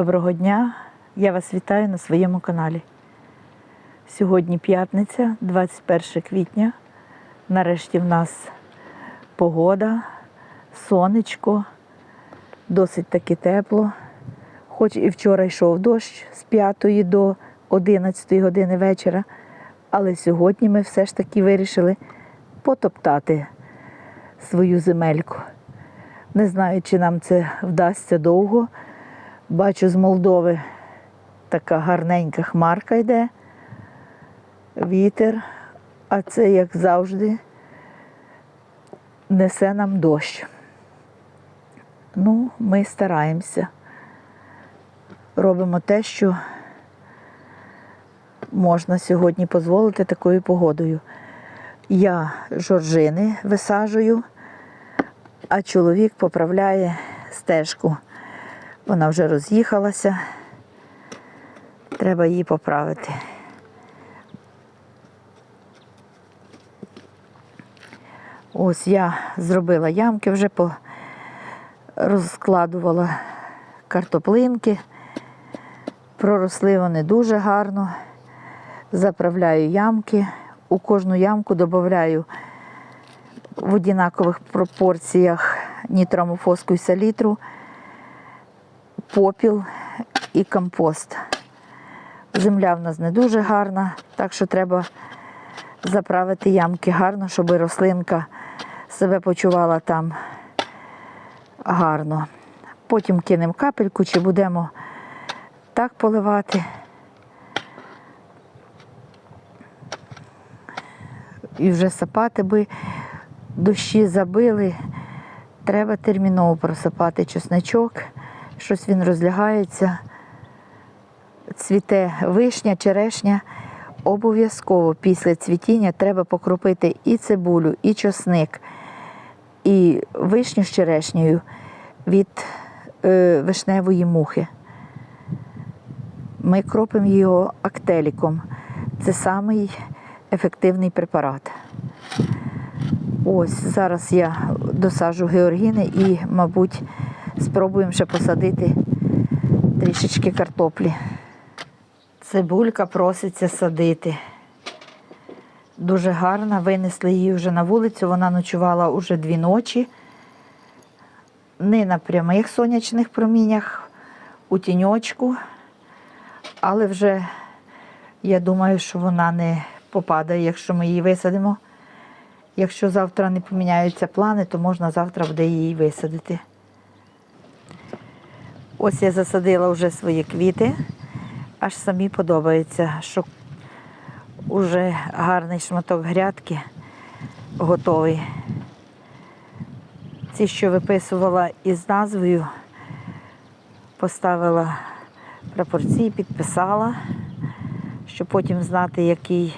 Доброго дня! Я вас вітаю на своєму каналі. Сьогодні п'ятниця, 21 квітня. Нарешті в нас погода, сонечко, досить таки тепло. Хоч і вчора йшов дощ з 5 до 11 години вечора, але сьогодні ми все ж таки вирішили потоптати свою земельку. Не знаю, чи нам це вдасться довго. Бачу з Молдови така гарненька хмарка йде, вітер, а це, як завжди, несе нам дощ. Ну, ми стараємося. Робимо те, що можна сьогодні дозволити такою погодою. Я жоржини висаджую, а чоловік поправляє стежку. Вона вже роз'їхалася. Треба її поправити. Ось я зробила ямки, вже розкладувала картоплинки. Проросли вони дуже гарно. Заправляю ямки. У кожну ямку додаю в однакових пропорціях нітромофоску і салітру попіл і компост. Земля в нас не дуже гарна, так що треба заправити ямки гарно, щоб рослинка себе почувала там гарно. Потім кинемо капельку чи будемо так поливати. І вже сапати би дощі забили. Треба терміново просипати чесничок щось він розлягається, цвіте вишня, черешня. Обов'язково після цвітіння треба покропити і цибулю, і чосник, і вишню з черешнею від е, вишневої мухи. Ми кропимо його актеліком. Це самий ефективний препарат. Ось зараз я досаджу георгіни і, мабуть, спробуємо ще посадити трішечки картоплі. Цибулька проситься садити. Дуже гарна. Винесли її вже на вулицю. Вона ночувала уже дві ночі. Не на прямих сонячних проміннях, у тіньочку, але вже я думаю, що вона не попадає, якщо ми її висадимо. Якщо завтра не поміняються плани, то можна завтра буде її висадити. Ось я засадила вже свої квіти, аж самі подобається, що вже гарний шматок грядки готовий. Ці, що виписувала із назвою, поставила прапорці, підписала, щоб потім знати, який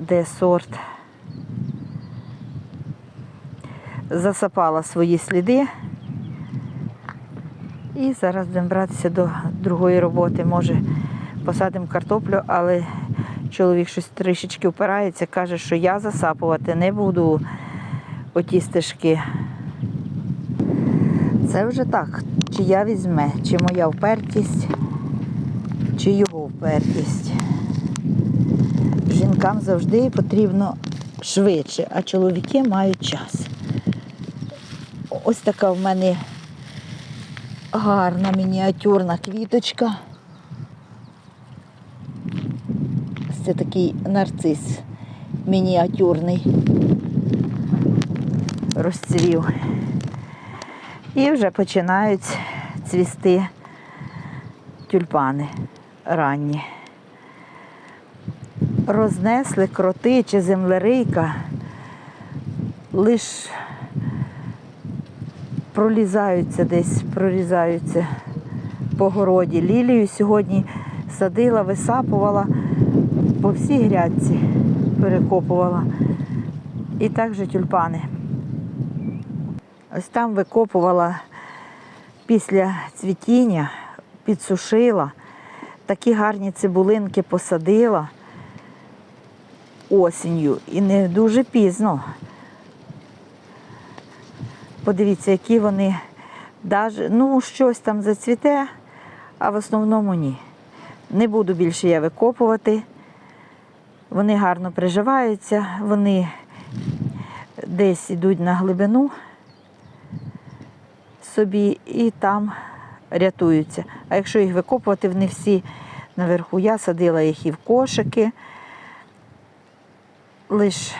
де сорт. Засапала свої сліди. І зараз будемо братися до другої роботи. Може, посадимо картоплю, але чоловік щось трішечки впирається, каже, що я засапувати не буду оті стежки. Це вже так, чи я візьме, чи моя впертість, чи його впертість. Жінкам завжди потрібно швидше, а чоловіки мають час. Ось така в мене гарна мініатюрна квіточка. Це такий нарцис мініатюрний. Розцвів. І вже починають цвісти тюльпани ранні. Рознесли кроти чи землерийка, лиш пролізаються десь, прорізаються по городі. Лілію сьогодні садила, висапувала по всій грядці, перекопувала. І також тюльпани. Ось там викопувала після цвітіння, підсушила, такі гарні цибулинки посадила осінню і не дуже пізно. Подивіться, які вони ну, щось там зацвіте, а в основному ні. Не буду більше я викопувати. Вони гарно приживаються, вони десь йдуть на глибину собі і там рятуються. А якщо їх викопувати, вони всі наверху. Я садила їх і в кошики. Лиш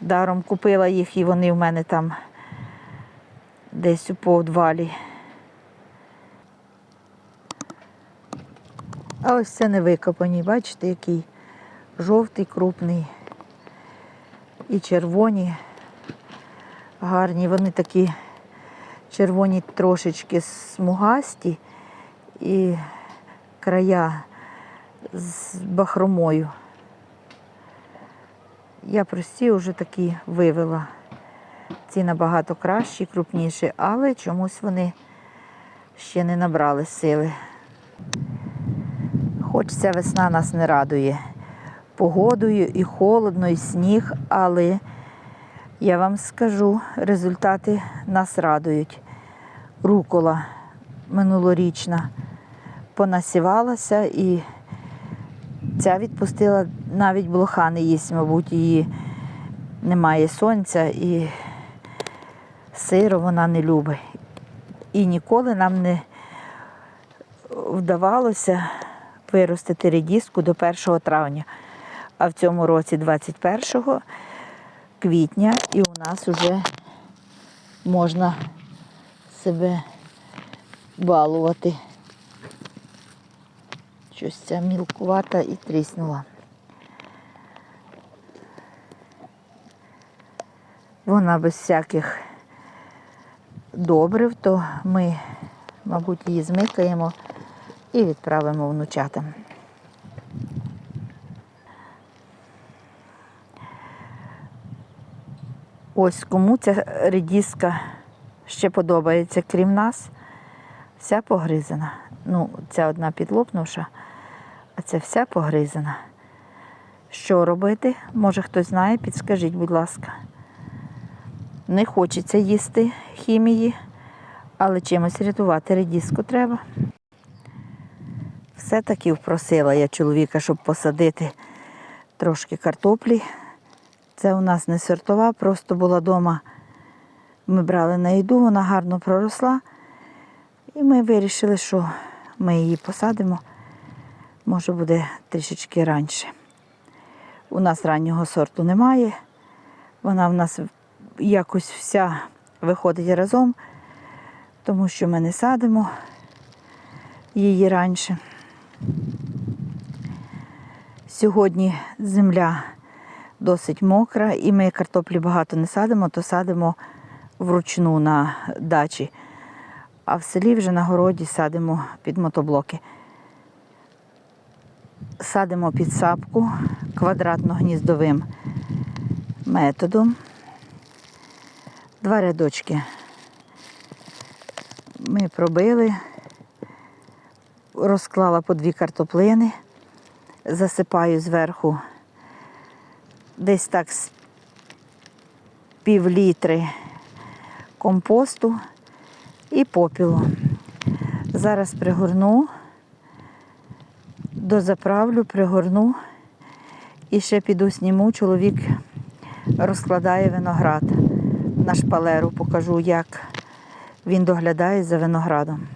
даром купила їх, і вони в мене там десь у подвалі. А ось це не викопані, бачите, який жовтий, крупний і червоні, гарні. Вони такі червоні трошечки смугасті і края з бахромою. Я прості вже такі вивела. Ці набагато кращі, крупніші, але чомусь вони ще не набрали сили. Хоч ця весна нас не радує погодою і холодно, і сніг, але я вам скажу, результати нас радують. Рукола минулорічна понасівалася і ця відпустила навіть блоха не їсть, мабуть, її немає сонця і сиру вона не любить. І ніколи нам не вдавалося виростити редіску до 1 травня. А в цьому році 21 квітня і у нас вже можна себе балувати. Щось ця мілкувата і тріснула. Вона без всяких добрив, то ми, мабуть, її змикаємо і відправимо внучатам. Ось кому ця редіска ще подобається, крім нас, вся погризана. Ну, ця одна підлопнувша, а ця вся погризана. Що робити? Може хтось знає, підскажіть, будь ласка. Не хочеться їсти хімії, але чимось рятувати редіску треба. Все-таки впросила я чоловіка, щоб посадити трошки картоплі. Це у нас не сортова, просто була вдома. Ми брали на їду, вона гарно проросла. І ми вирішили, що ми її посадимо. Може буде трішечки раніше. У нас раннього сорту немає. Вона в нас якось вся виходить разом, тому що ми не садимо її раніше. Сьогодні земля досить мокра, і ми картоплі багато не садимо, то садимо вручну на дачі. А в селі вже на городі садимо під мотоблоки. Садимо під сапку квадратно-гніздовим методом. Два рядочки ми пробили, розклала по дві картоплини, засипаю зверху десь так з пів літри компосту і попілу. Зараз пригорну, дозаправлю, пригорну і ще піду сніму. Чоловік розкладає виноград на шпалеру, покажу, як він доглядає за виноградом.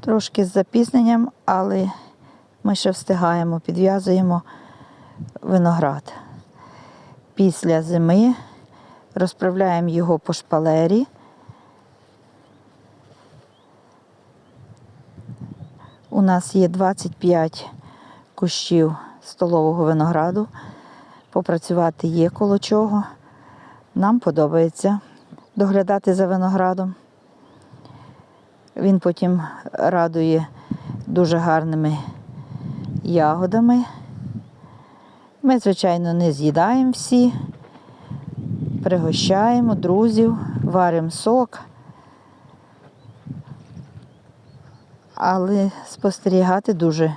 Трошки з запізненням, але ми ще встигаємо, підв'язуємо виноград. Після зими розправляємо його по шпалері. У нас є 25 кущів столового винограду. Попрацювати є коло чого. Нам подобається доглядати за виноградом. Він потім радує дуже гарними ягодами. Ми, звичайно, не з'їдаємо всі, пригощаємо друзів, варимо сок. Але спостерігати дуже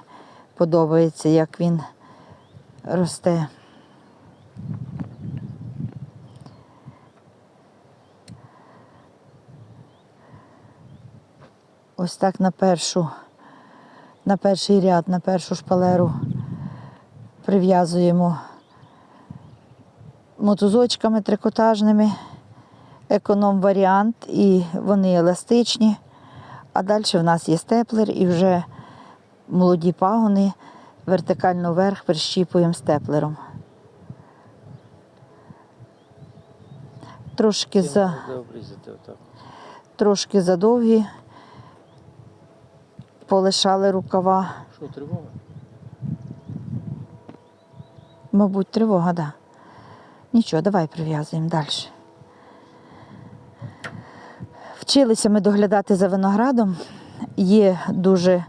подобається, як він росте. Ось так на першу, на перший ряд, на першу шпалеру прив'язуємо мотузочками трикотажними, економ варіант, і вони еластичні. А далі в нас є степлер і вже молоді пагони вертикально вверх прищіпуємо степлером. Трошки за, трошки задовгі, полишали рукава. Що, тривога? Мабуть, тривога, да. Нічого, давай прив'язуємо далі. Вчилися ми доглядати за виноградом. Є дуже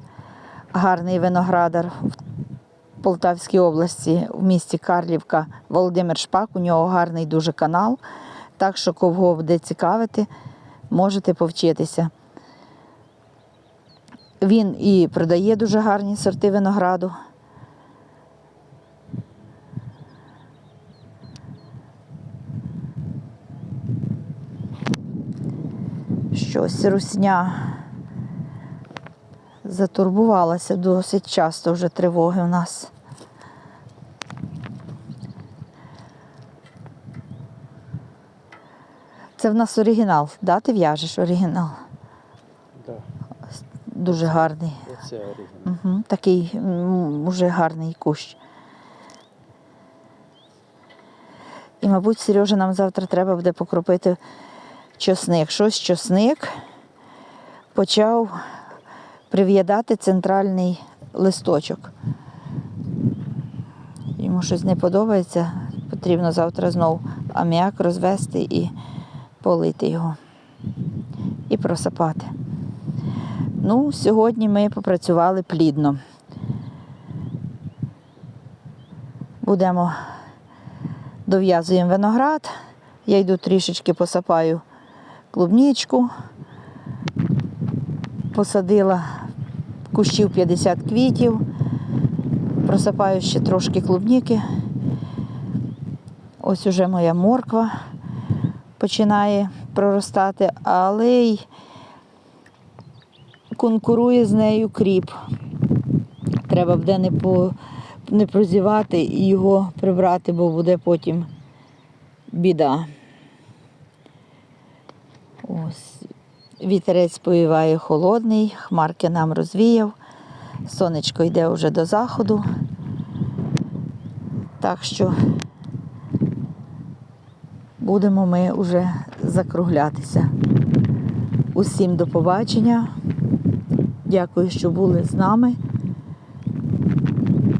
гарний виноградар в Полтавській області, в місті Карлівка Володимир Шпак. У нього гарний дуже канал. Так що, кого буде цікавити, можете повчитися. Він і продає дуже гарні сорти винограду. Щось русня затурбувалася досить часто вже тривоги у нас. Це в нас оригінал, да? Ти в'яжеш оригінал. Дуже гарний. Оце оригінал. Угу. Такий м, уже гарний кущ. І, мабуть, Сережа, нам завтра треба буде покропити чосник. Щось чосник почав прив'ядати центральний листочок. Йому щось не подобається. Потрібно завтра знову аміак розвести і полити його. І просапати. Ну, сьогодні ми попрацювали плідно. Будемо дов'язуємо виноград. Я йду трішечки посапаю клубнічку. Посадила кущів 50 квітів. Просапаю ще трошки клубніки. Ось уже моя морква починає проростати, але й конкурує з нею кріп. Треба буде не, по, не прозівати і його прибрати, бо буде потім біда. Ось. Вітерець повіває холодний, хмарки нам розвіяв. Сонечко йде вже до заходу. Так що будемо ми вже закруглятися. Усім до побачення. Дякую, що були з нами.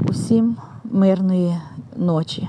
Усім мирної ночі.